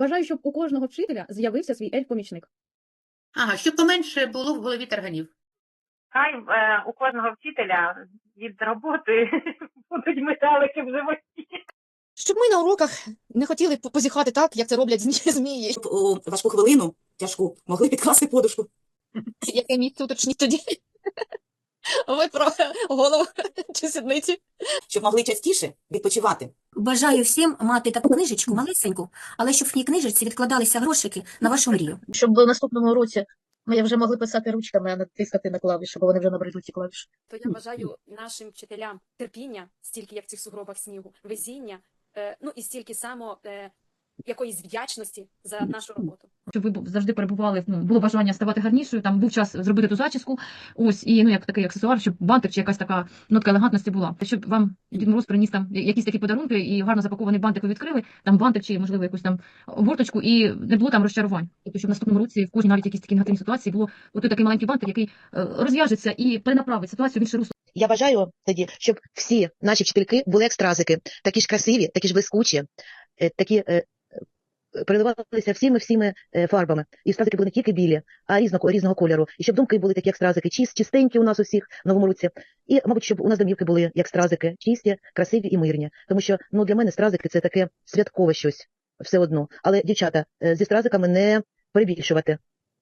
Бажаю, щоб у кожного вчителя з'явився свій ельф-помічник. Ага, щоб поменше було в голові тарганів. Хай е, у кожного вчителя від роботи будуть металики в животі. Щоб ми на уроках не хотіли позіхати так, як це роблять змі- змії. Щоб у важку хвилину тяжку могли підкласти подушку. Яке місце уточніть тоді? Ви про голову чи сідниці? Щоб могли частіше відпочивати. Бажаю всім мати таку книжечку малесеньку, але щоб в тій книжечці відкладалися грошики на вашу мрію. щоб в наступному році ми вже могли писати ручками, а не тискати на клавіші, бо вони вже набридуть ці клавіші. то я бажаю нашим вчителям терпіння, стільки як в цих сугробах снігу, везіння, е, ну і стільки само е, якоїсь вдячності за нашу роботу. Щоб ви завжди перебували, ну, було бажання ставати гарнішою, там був час зробити ту зачіску, ось, і ну, як такий аксесуар, щоб бантик чи якась така нотка елегантності була. Щоб вам Дід Мороз приніс там якісь такі подарунки і гарно запакований бантик ви відкрили, там бантик чи, можливо, якусь там обгорточку, і не було там розчарувань. Тобто, щоб в наступному році в кожній навіть якісь такі негативні ситуації було от такий маленький бантик, який е, розв'яжеться і перенаправить ситуацію в інше русло. Я бажаю тоді, щоб всі наші вчительки були як стразики, такі ж красиві, такі ж блискучі, е, такі е, переливалися всіми всіми е, фарбами. І стразики були не тільки білі, а різного, різного кольору. І щоб думки були такі, як стразики, чист, чистенькі у нас усіх в новому році. І, мабуть, щоб у нас домівки були як стразики, чисті, красиві і мирні. Тому що ну, для мене стразики це таке святкове щось все одно. Але, дівчата, е, зі стразиками не перебільшувати.